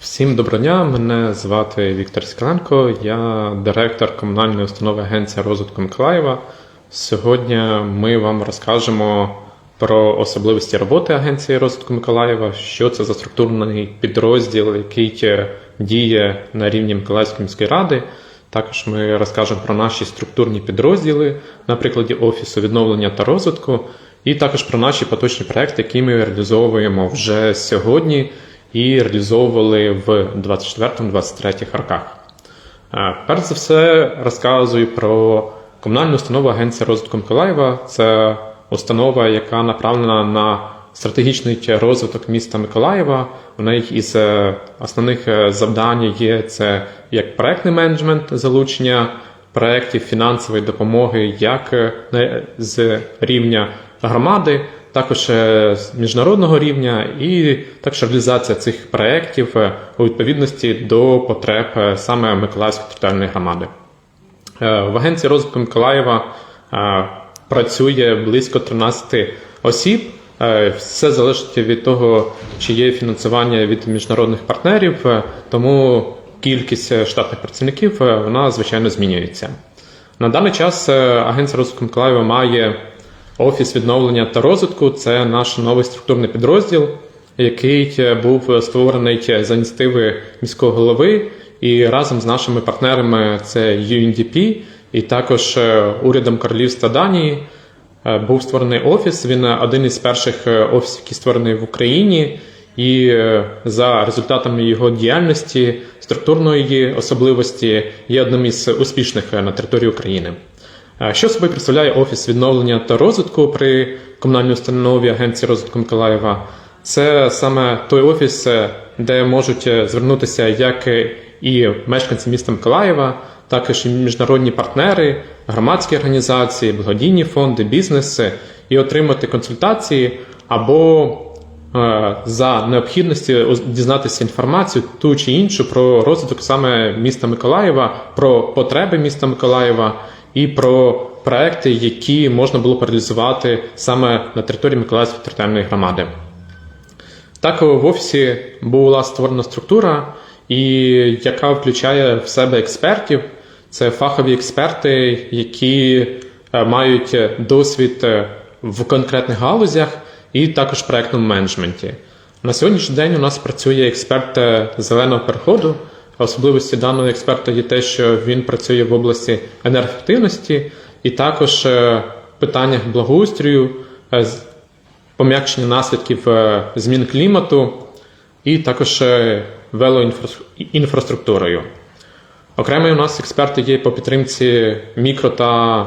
Всім доброго дня, мене звати Віктор Скаленко, я директор комунальної установи Агенція розвитку Миколаєва. Сьогодні ми вам розкажемо про особливості роботи Агенції розвитку Миколаєва, що це за структурний підрозділ, який діє на рівні Миколаївської міської ради. Також ми розкажемо про наші структурні підрозділи на прикладі Офісу відновлення та розвитку, і також про наші поточні проекти, які ми реалізовуємо вже сьогодні і реалізовували в 24-23 роках. Перш за все, розказую про комунальну установу Агенція розвитку Миколаєва. Це установа, яка направлена на стратегічний розвиток міста Миколаєва. У неї із е, основних е, завдань є це як проектний менеджмент, залучення проєктів фінансової допомоги як е, з рівня громади, також е, міжнародного рівня, і також реалізація цих проєктів е, у відповідності до потреб е, саме Миколаївської територіальної громади. В Агенції розвитку Миколаєва працює близько 13 осіб. Все залежить від того, чи є фінансування від міжнародних партнерів, тому кількість штатних працівників вона звичайно змінюється. На даний час Агенція розвитку Миколаєва має офіс відновлення та розвитку. Це наш новий структурний підрозділ, який е, був створений е, за ініціативи міського голови і разом з нашими партнерами це UNDP і також е, урядом Королівства Данії. Е, Був створений офіс. Він е, один із перших е, офісів, який створений в Україні, і е, за результатами його діяльності, структурної особливості є одним із успішних е, на території України. Е, Що собою представляє офіс відновлення та розвитку при комунальній установі Агенції розвитку Миколаєва? Це саме той офіс, е, де можуть е, звернутися як е, і мешканці міста Миколаєва, також і міжнародні партнери, громадські організації, благодійні фонди, бізнеси і отримати консультації або е, за необхідності дізнатися інформацію ту чи іншу про розвиток саме міста Миколаєва, про потреби міста Миколаєва і про проекти, які можна було реалізувати саме на території Миколаївської територіальної громади. Так в офісі була створена структура, і яка включає в себе експертів. Це фахові експерти, які е, мають досвід е, в конкретних галузях і також в проектному менеджменті. На сьогоднішній день у нас працює експерт е, зеленого переходу. Особливості даного експерта є те, що він працює в області енергоефективності і також е, в питаннях благоустрою, е, пом'якшення наслідків е, змін клімату і також велоінфраструктурою. Окремо у нас експерти є по підтримці мікро та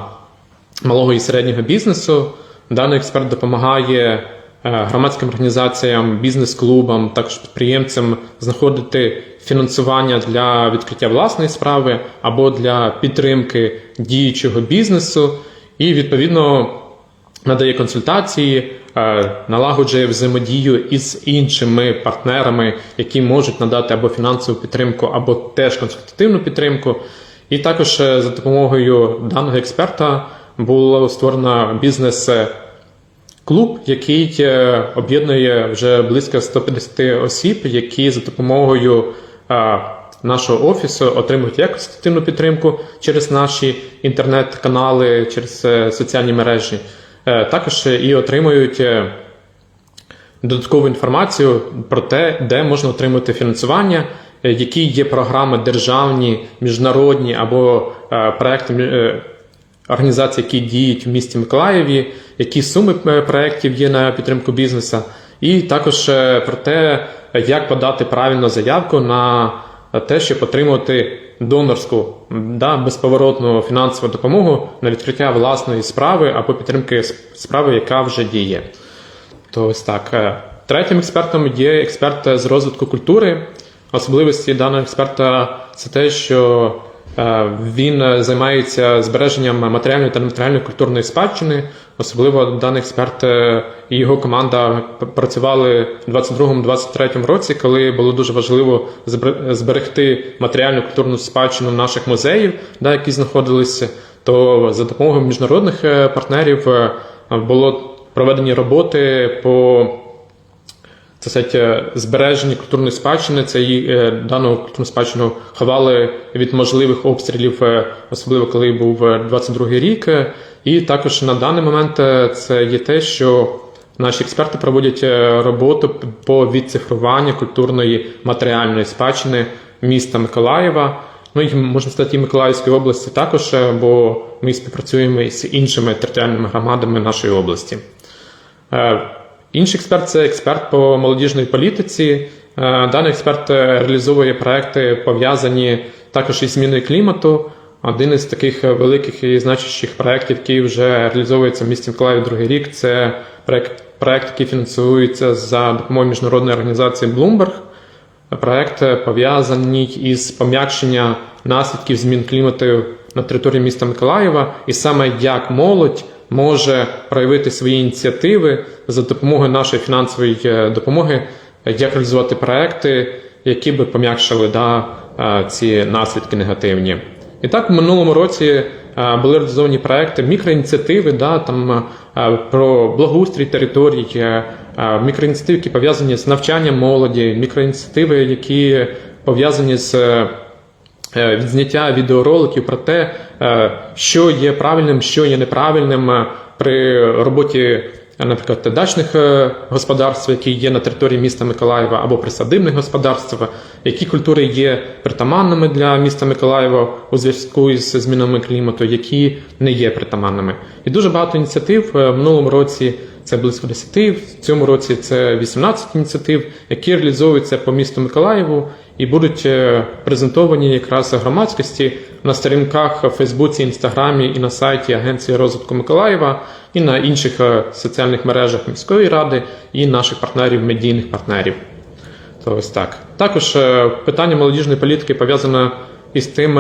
малого і середнього бізнесу. Даний експерт допомагає громадським організаціям, бізнес-клубам, також підприємцям знаходити фінансування для відкриття власної справи або для підтримки діючого бізнесу, і відповідно надає консультації, е, налагоджує взаємодію із іншими партнерами, які можуть надати або фінансову підтримку, або теж консультативну підтримку. І також е, за допомогою даного експерта було створено бізнес. Клуб, який е, об'єднує вже близько 150 осіб, які за допомогою нашого офісу отримують як консультативну підтримку через наші інтернет-канали, через е, соціальні мережі, е, також і отримують додаткову інформацію про те, де можна отримати фінансування, які є програми державні, міжнародні або проекти організацій, які діють в місті Миколаєві, які суми е, проєктів є на підтримку бізнесу, і також е, про те, як подати правильно заявку на те, щоб отримати донорську да, безповоротну фінансову допомогу на відкриття власної справи або підтримки справи, яка вже діє. То ось так. Е, Третім експертом є експерт з розвитку культури. Особливості даного експерта це те, що він е, займається збереженням матеріальної та нематеріальної культурної спадщини. Особливо даний експерт е, і його команда працювали в 22-23 році, коли було дуже важливо збер- зберегти матеріальну культурну спадщину наших музеїв, да, які знаходилися. То за допомогою міжнародних е, партнерів е, було проведені роботи по це е, збереження культурної спадщини. Це її е, дану культурну спадщину ховали від можливих обстрілів, е, особливо коли був е, 22-й рік. Е, І також на даний момент це є те, що наші експерти проводять роботу по відцифруванню культурної матеріальної спадщини міста Миколаєва. Ну і можна сказати, і Миколаївської області також, бо ми співпрацюємо із іншими територіальними громадами нашої області. Інший експерт це експерт по молодіжній політиці. Е, Даний експерт е, реалізовує проекти, пов'язані також із зміною клімату. Один із таких е, великих і значущих проєктів, який вже реалізовується в місті Миколаїв другий рік, це проект, проект, який фінансується за допомогою міжнародної організації Bloomberg. Проект е, пов'язаний із пом'якшення наслідків змін клімату на території міста Миколаєва, і саме як молодь може проявити свої ініціативи за допомогою нашої фінансової е, допомоги, як реалізувати проекти, які би пом'якшили да, е, ці наслідки негативні. І так, в минулому році е, були реалізовані проекти, мікроініціативи, да, там, про благоустрій територій, мікроініціативи, які пов'язані з навчанням молоді, мікроініціативи, які пов'язані з відзняття відеороликів про те, е, що є правильним, що є неправильним е, при роботі, е, наприклад, дачних е, господарств, які є на території міста Миколаєва, або присадибних господарств, які культури є притаманними для міста Миколаєва у зв'язку із змінами клімату, які не є притаманними. І дуже багато ініціатив е, в минулому році. Це близько 10, в цьому році це 18 ініціатив, які реалізовуються по місту Миколаєву і будуть е, презентовані якраз громадськості на сторінках в Фейсбуці, Інстаграмі і на сайті Агенції розвитку Миколаєва, і на інших е, соціальних мережах міської ради і наших партнерів, медійних партнерів. То ось так. Також е, питання молодіжної політики пов'язане із тим,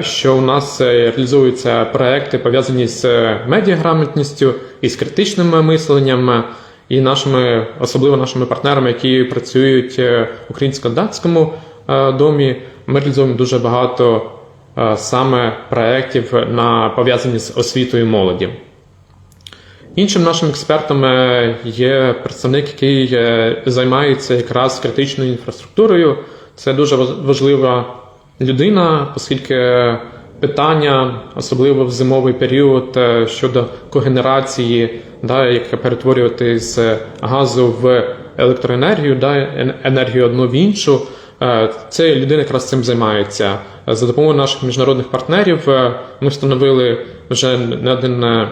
що у нас реалізуються проекти пов'язані з медіаграмотністю і з критичним мисленням, і нашими, особливо нашими партнерами, які працюють е, в українсько-датському е, домі. Ми реалізуємо дуже багато е, саме проєктів на пов'язані з освітою молоді. Іншим нашим експертом є представник, який займається якраз критичною інфраструктурою. Це дуже важлива людина, оскільки питання, особливо в зимовий період, е, щодо когенерації, да, як перетворювати з газу в електроенергію, да, енергію одну в іншу. Е, Це людина якраз цим займається. За допомогою наших міжнародних партнерів е, ми встановили вже не один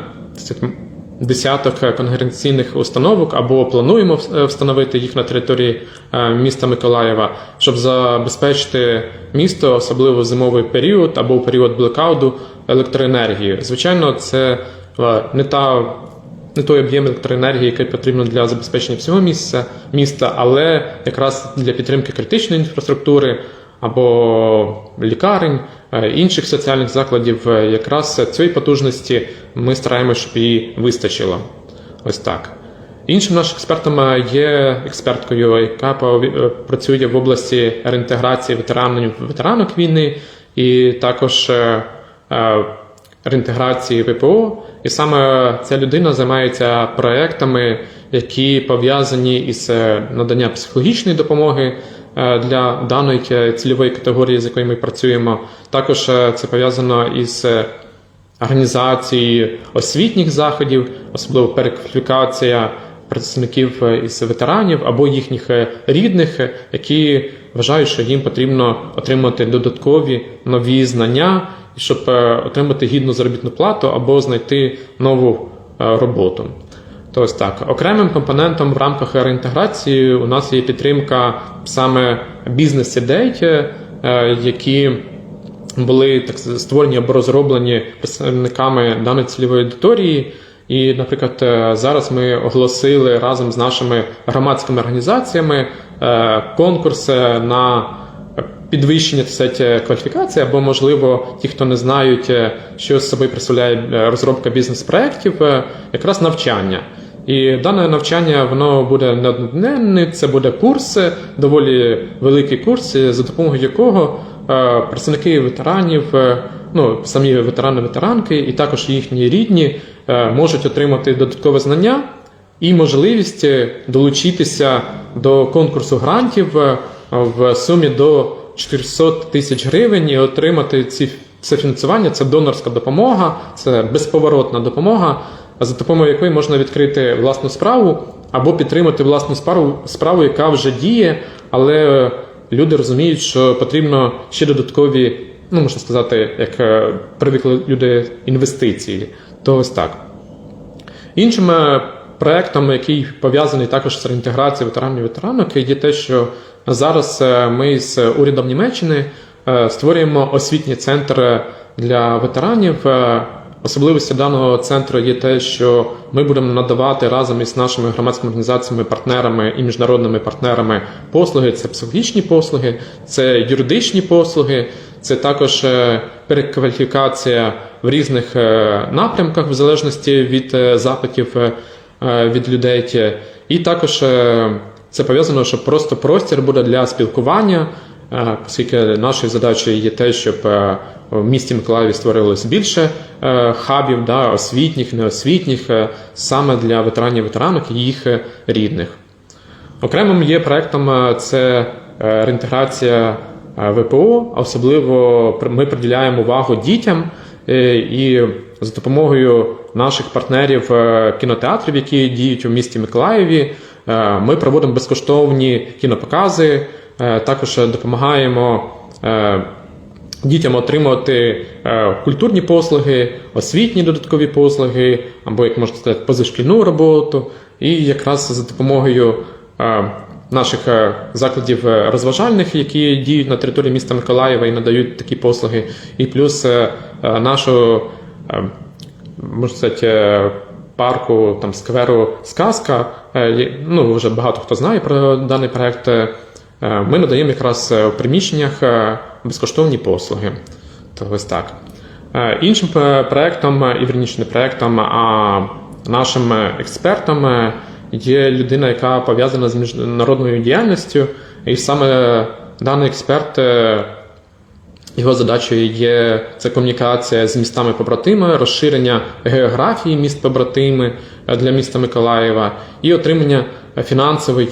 десяток конгрегаційних установок або плануємо е, встановити їх на території е, міста Миколаєва, щоб забезпечити місто, особливо в зимовий період або в період блекауту, електроенергією. Звичайно, це е, не та не той об'єм електроенергії, який потрібно для забезпечення всього місця міста, але якраз для підтримки критичної інфраструктури або лікарень, е, інших соціальних закладів, е, якраз цієї потужності ми стараємося, щоб її вистачило. Ось так. Іншим нашим експертом е, є експерткою, яка е, працює в області реінтеграції ветеранів ветеранок війни, і також е, е, реінтеграції ВПО. І саме ця людина займається проектами, які пов'язані із е, наданням психологічної допомоги е, для даної е, цільової категорії, з якою ми працюємо. Також е, це пов'язано із е, організацією освітніх заходів, особливо перекваліфікація представників е, із ветеранів або їхніх е, рідних, е, які вважають, що їм потрібно отримати додаткові нові знання, щоб е, отримати гідну заробітну плату або знайти нову е, роботу. То ось так. Окремим компонентом в рамках реінтеграції у нас є підтримка саме бізнес-ідей, які були так створені або розроблені представниками даної цільової аудиторії. І, наприклад, е, зараз ми оголосили разом з нашими громадськими організаціями е, конкурс на підвищення так кваліфікації, або, можливо, ті, хто не знають, е, що з собою представляє розробка бізнес-проєктів, якраз навчання. І дане навчання воно буде не це буде курс, е, доволі великий курс, за допомогою якого е, представники ветеранів, е, ну самі ветерани-ветеранки, і також їхні рідні е, можуть отримати додаткове знання і можливість долучитися до конкурсу грантів в сумі до 400 тисяч гривень і отримати ці це фінансування. Це донорська допомога, це безповоротна допомога, за допомогою якої можна відкрити власну справу або підтримати власну справу, справу, яка вже діє, але люди розуміють, що потрібно ще додаткові, ну можна сказати, як е, привикли люди інвестиції. То ось так. Іншим е, проектом, який пов'язаний також з реінтеграцією ветеранів і ветеранок, є те, що зараз е, ми з урядом Німеччини е, створюємо освітній центр для ветеранів. Особливістю даного центру є те, що ми будемо надавати разом із нашими громадськими організаціями, партнерами і міжнародними партнерами послуги. Це психологічні послуги, це юридичні послуги, це також е, перекваліфікація в різних е, напрямках, в залежності від е, запитів від людей. І також це пов'язано, що просто простір буде для спілкування. Оскільки нашою задачею є те, щоб в місті Миколаєві створилось більше е, хабів, да, освітніх, неосвітніх, е, саме для ветеранів ветеранок і їх е, рідних. Окремим є проектом це реінтеграція ВПО, особливо ми приділяємо увагу дітям і за допомогою наших партнерів кінотеатрів, які діють у місті Миколаєві, ми проводимо безкоштовні кінопокази, також допомагаємо. Дітям отримувати е, культурні послуги, освітні додаткові послуги, або, як можна сказати, позашкільну роботу. І якраз за допомогою е, наших е, закладів розважальних, які діють на території міста Миколаєва і надають такі послуги, і плюс нашу, можна сказати, парку там скверу Сказка. Ну, вже багато хто знає про даний проект. Е, Ми надаємо якраз е, в приміщеннях е, безкоштовні послуги. То ось так. Іншим проектом, і верніше не проектом, а нашим експертом є людина, яка пов'язана з міжнародною діяльністю, і саме даний експерт. його задачею є це комунікація з містами побратими, розширення географії міст побратими для міста Миколаєва і отримання фінансової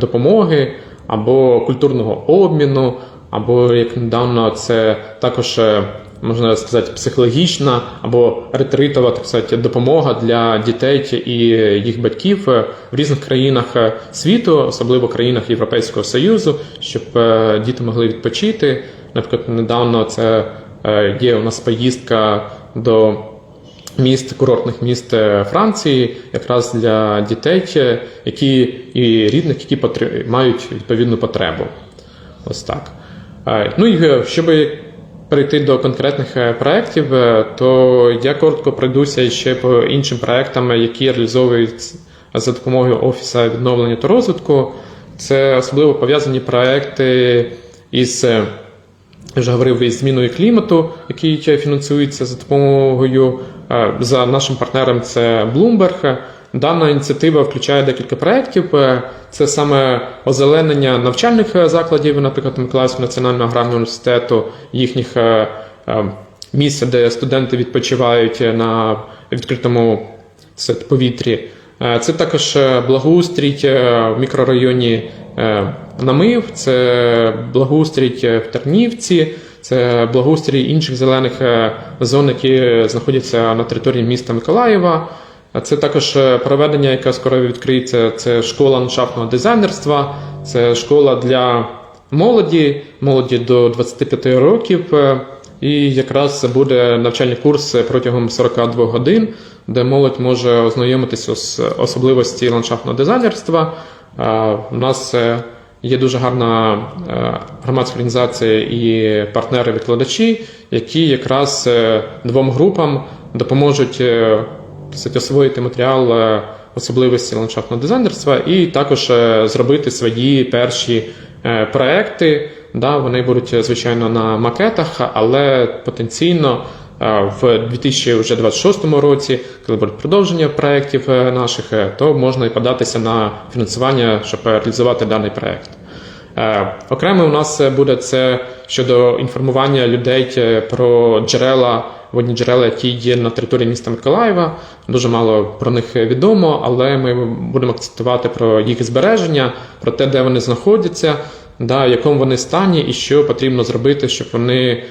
допомоги або культурного обміну, або як недавно це також е, можна сказати психологічна або ретритова так сказати, допомога для дітей і їх батьків е, в різних країнах е, світу, особливо країнах Європейського Союзу, щоб діти могли відпочити. Наприклад, недавно це є у нас поїздка до міст, курортних міст е, Франції, якраз для дітей, е, які і рідних, які мають відповідну потребу. Ось так. Е, Ну і щоб перейти до конкретних проєктів, то я коротко пройдуся ще по іншим проєктам, які реалізовують за допомогою Офісу відновлення та розвитку. Це особливо пов'язані проекти із. вже говорив із зміною клімату, який фінансується за допомогою за нашим партнером. Це Bloomberg. Дана ініціатива включає декілька проєктів. Е, Це саме озеленення навчальних е, закладів, наприклад, Миколаївського національного аграрного університету, їхніх е, е, місць, де студенти відпочивають е, на відкритому повітрі. Е, Це також е, благоустрій е, в мікрорайоні е, Намив, це благоустрій е, в Тернівці, це благоустрій інших зелених е, зон, які знаходяться на території міста Миколаєва. Це також е, проведення, яке скоро відкриється. Це школа ландшафтного дизайнерства, це школа для молоді, молоді до 25 років. е, І якраз буде навчальний курс протягом 42 годин, де молодь може ознайомитися з особливості ландшафтного дизайнерства. У нас є дуже гарна е, громадська організація і партнери-викладачі, які якраз е, двом групам допоможуть е, освоїти матеріал особливості ландшафтного дизайнерства і також зробити свої перші проекти. Да, вони будуть, звичайно, на макетах, але потенційно в 2026 році, коли буде продовження проєктів е, наших, е, то можна і податися на фінансування, щоб реалізувати даний проєкт. Е, Окремо у нас буде це щодо інформування людей про джерела водні джерела, які є на території міста Миколаєва. Дуже мало про них відомо, але ми будемо акцентувати про їх збереження, про те, де вони знаходяться, да, в якому вони стані, і що потрібно зробити, щоб вони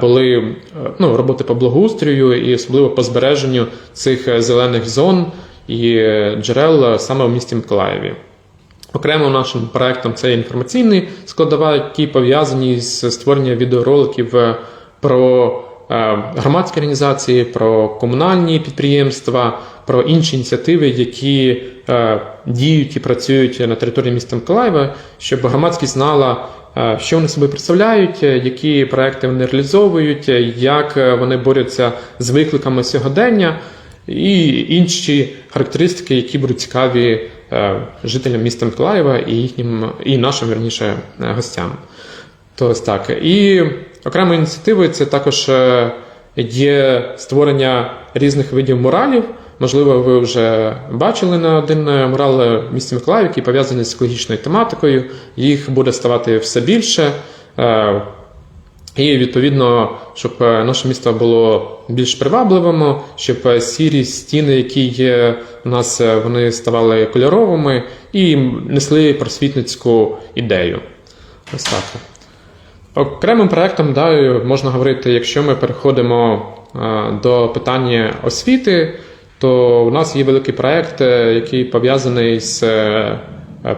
були е, ну, роботи по благоустрою і особливо по збереженню цих е, зелених зон і е, джерел е, саме в місті Миколаєві. Окремо нашим проектом це інформаційний складова, які пов'язані з створенням відеороликів е, про е, громадські організації, про комунальні підприємства, про інші ініціативи, які е, діють і працюють на території міста Миколаєва, щоб громадськість знала, е, що вони собі представляють, е, які проекти вони реалізовують, е, як е, вони борються з викликами сьогодення і інші характеристики, які будуть цікаві е, жителям міста Миколаєва і їхнім і нашим верніше е, гостям. То ось так. І окремою ініціативою це також е, є створення різних видів муралів. Можливо, ви вже бачили на один е, мурал е, місті Миколаїв, який пов'язаний з екологічною тематикою. Їх буде ставати все більше. Е, і відповідно, щоб наше місто було більш привабливим, щоб сірі стіни, які є у нас, вони ставали кольоровими і несли просвітницьку ідею. Ось так. Окремим проектом да, можна говорити, якщо ми переходимо до питання освіти, то у нас є великий проект, е, який пов'язаний з е,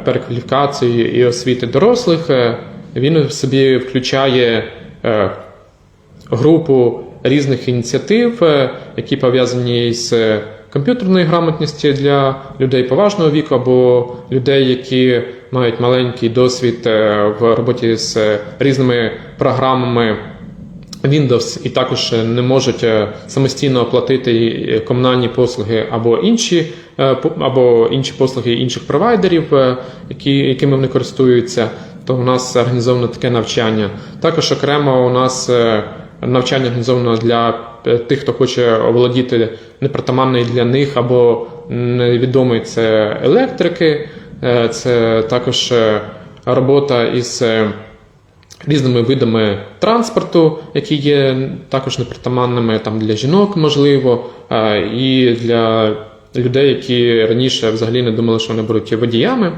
перекваліфікацією і освіти дорослих. Е, Він в собі включає групу різних ініціатив, які пов'язані з комп'ютерною грамотністю для людей поважного віку або людей, які мають маленький досвід в роботі з різними програмами. Windows і також не можуть е, самостійно оплатити е, комунальні послуги або інші, е, або інші послуги інших провайдерів, е, які, якими вони користуються, то у нас організовано таке навчання. Також окремо у нас е, навчання організовано для е, тих, хто хоче оволодіти непритаманний для них або невідомий це електрики. Е, Це також е, робота із. Різними видами транспорту, які є також непритаманними там для жінок, можливо, е, і для людей, які раніше взагалі не думали, що вони будуть водіями.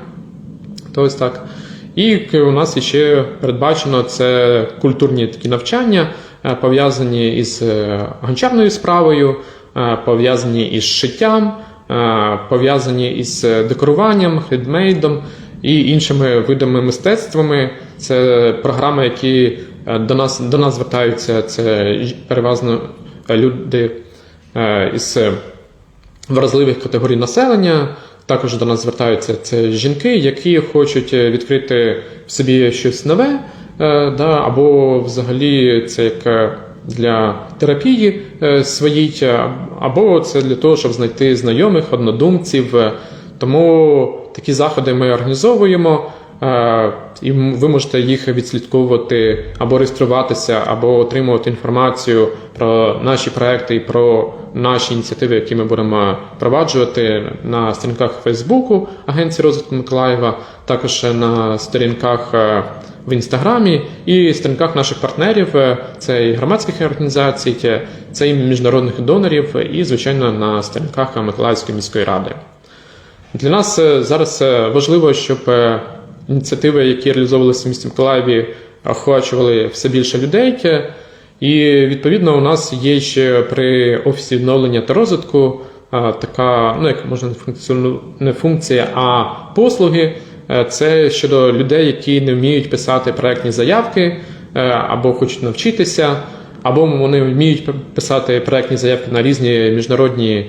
То ось так. І у нас ще передбачено це культурні такі навчання, е, пов'язані із е, гончарною справою, пов'язані із шиттям, пов'язані із декоруванням, хендмейдом і іншими видами мистецтвами. Це програми, які е, до нас, до нас звертаються. Це переважно е, люди е, із вразливих категорій населення. Також до нас звертаються це жінки, які хочуть відкрити в собі щось нове, да, або взагалі це як для терапії своїй, або це для того, щоб знайти знайомих, однодумців. Тому такі заходи ми організовуємо. І ви можете їх відслідковувати або реєструватися, або отримувати інформацію про наші проекти і про наші ініціативи, які ми будемо впроваджувати на сторінках Фейсбуку Агенції розвитку Миколаєва, також на сторінках е, в інстаграмі і сторінках наших партнерів, е, це і громадських організацій, це- і міжнародних донорів, і, звичайно, на сторінках Миколаївської міської ради. Для нас е, зараз важливо, щоб ініціативи, які реалізовувалися в місті Миколаєві, охочували все більше людей. І відповідно у нас є ще при офісі відновлення та розвитку така, ну як можна не функція, а послуги. Е, Це щодо людей, які не вміють писати проектні заявки е, або хочуть навчитися, або вони вміють писати проектні заявки на різні міжнародні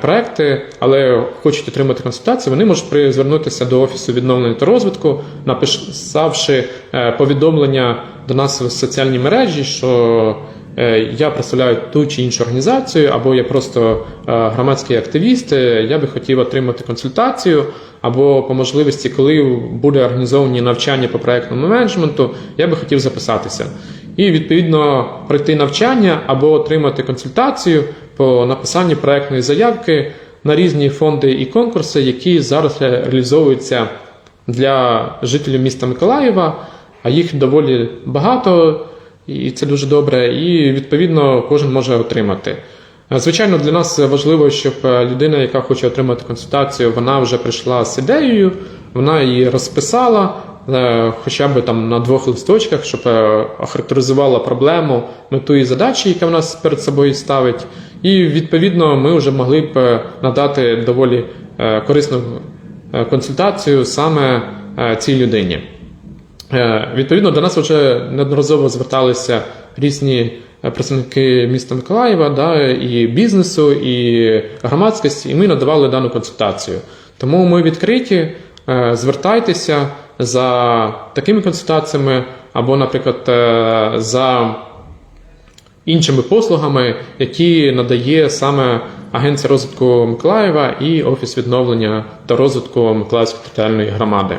проекти, але хочуть отримати консультацію, вони можуть звернутися до офісу відновлення та розвитку, написавши е, повідомлення до нас в соціальній мережі, що е, я представляю ту чи іншу організацію, або я просто е, громадський активіст, е, я би хотів отримати консультацію, або по можливості, коли буде організовані навчання по проектному менеджменту, я би хотів записатися. І відповідно пройти навчання або отримати консультацію по написанню проектної заявки на різні фонди і конкурси, які зараз реалізовуються для жителів міста Миколаєва, а їх доволі багато. і це дуже добре. І відповідно кожен може отримати. Е, Звичайно, для нас важливо, щоб е, людина, яка хоче отримати консультацію, вона вже прийшла з ідеєю, вона її розписала, е, хоча б там на двох листочках, щоб охарактеризувала проблему, мету і задачі, які вона перед собою ставить. І відповідно ми вже могли б е, надати доволі е, корисну е, консультацію саме цій людині. Відповідно, до нас вже неодноразово зверталися різні представники міста Миколаєва, да, і бізнесу, і громадськості, і ми надавали дану консультацію. Тому ми відкриті, звертайтеся за такими консультаціями, або, наприклад, за іншими послугами, які надає саме Агенція розвитку Миколаєва і Офіс відновлення та розвитку Миколаївської територіальної громади.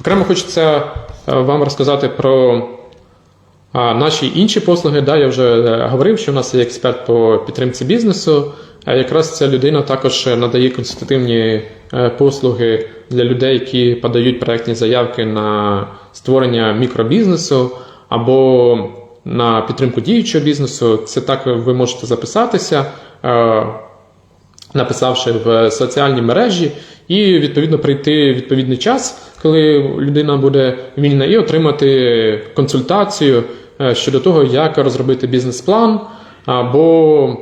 Окремо хочеться е, вам розказати про наші інші послуги. Да, я вже е, говорив, що в нас є експерт по підтримці бізнесу. А якраз ця людина також надає консультативні е, послуги для людей, які подають проектні заявки на створення мікробізнесу або на підтримку діючого бізнесу. Це так ви можете записатися. е, написавши в соціальні мережі, і відповідно прийти відповідний час, коли людина буде вільна, і отримати консультацію е, щодо того, як розробити бізнес-план або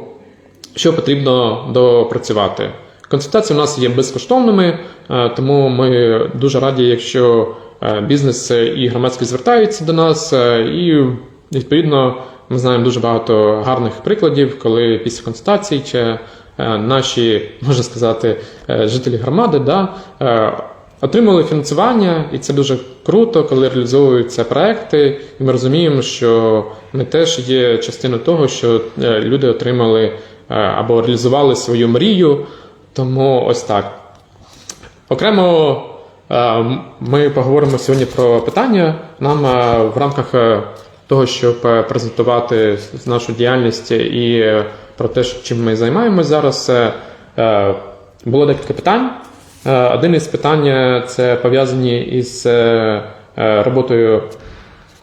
що потрібно допрацювати. Консультації у нас є безкоштовними, е, тому ми дуже раді, якщо бізнес і громадськість звертаються до нас, і відповідно ми знаємо дуже багато гарних прикладів, коли після консультацій чи е, наші, можна сказати, е, жителі громади да, е, отримали фінансування, і це дуже круто, коли реалізовуються проекти. І ми розуміємо, що ми теж є частиною того, що люди отримали або реалізували свою мрію. Тому ось так. Окремо ми поговоримо сьогодні про питання. Нам в рамках того, щоб е, презентувати нашу діяльність і е, про те, чим ми займаємось зараз, е, було декілька питань. Один із питань це пов'язані із роботою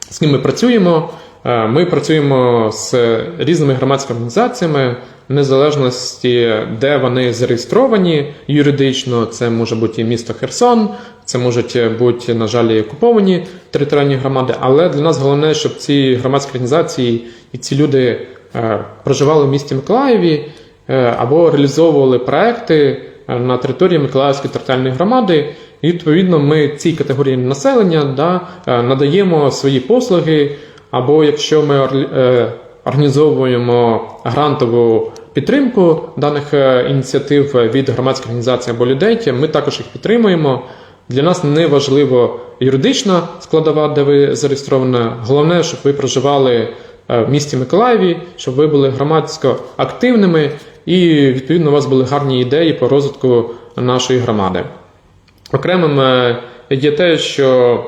з ким ми працюємо. Ми працюємо з різними громадськими організаціями, в незалежності, де вони зареєстровані юридично. Це може бути і місто Херсон, це можуть бути, на жаль, окуповані територіальні громади. Але для нас головне, щоб ці громадські організації і ці люди е, проживали в місті Миколаєві е, або реалізовували проекти е, на території Миколаївської територіальної громади. І відповідно ми цій категорії населення да, е, надаємо свої послуги. Або якщо ми е, організовуємо грантову підтримку даних е, ініціатив від громадських організацій або людей, ми також їх підтримуємо. Для нас не важливо юридична складова, де ви зареєстровані. Головне, щоб ви проживали е, в місті Миколаєві, щоб ви були громадсько активними і відповідно у вас були гарні ідеї по розвитку нашої громади. Окремим е, є те, що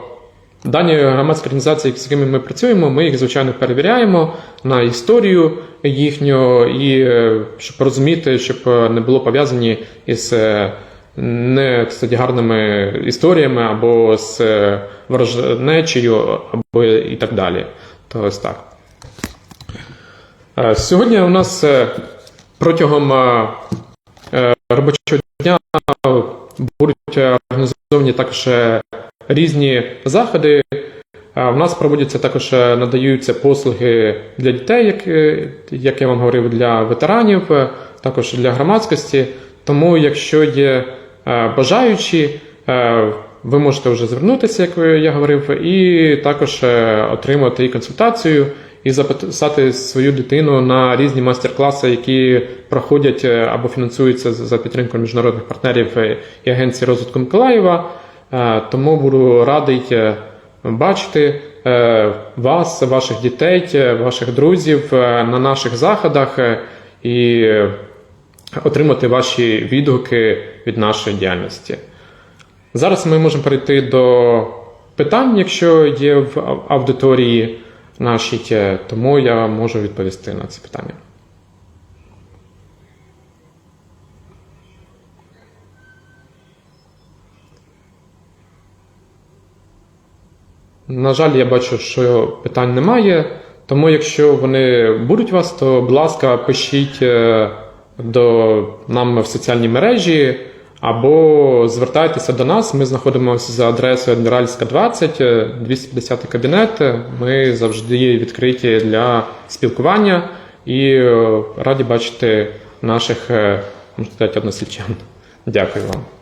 дані громадські організації, з якими ми працюємо, ми їх звичайно перевіряємо на історію їхню, і е, щоб розуміти, щоб не було пов'язані із не кстати, гарними історіями або з е, ворожнечею, або і так далі. То ось так. Е, Сьогодні у нас е, протягом робочого дня будуть організовані також різні заходи. В нас проводяться також надаються послуги для дітей, як, як я вам говорив, для ветеранів, також для громадськості. Тому, якщо є бажаючі, е, ви можете вже звернутися, як я говорив, і також е, отримати і консультацію, і записати свою дитину на різні майстер-класи, які проходять е, або фінансуються за підтримкою міжнародних партнерів е, і Агенції розвитку Миколаєва. Е, Тому буду радий е, бачити е, вас, ваших дітей, е, ваших друзів е, на наших заходах е, і е, отримати ваші відгуки від нашої діяльності. Зараз ми можемо перейти до питань, якщо є в аудиторії нашій, е, тому я можу відповісти на ці питання. На жаль, я бачу, що питань немає, Тому, якщо вони будуть у вас, то, будь ласка, пишіть е, до нам в соціальні мережі або звертайтеся до нас. Ми знаходимося за адресою Адміральська 20, е, 250 кабінет. Ми завжди відкриті для спілкування і е, раді бачити наших, е, можна сказати, односельчан. Дякую вам.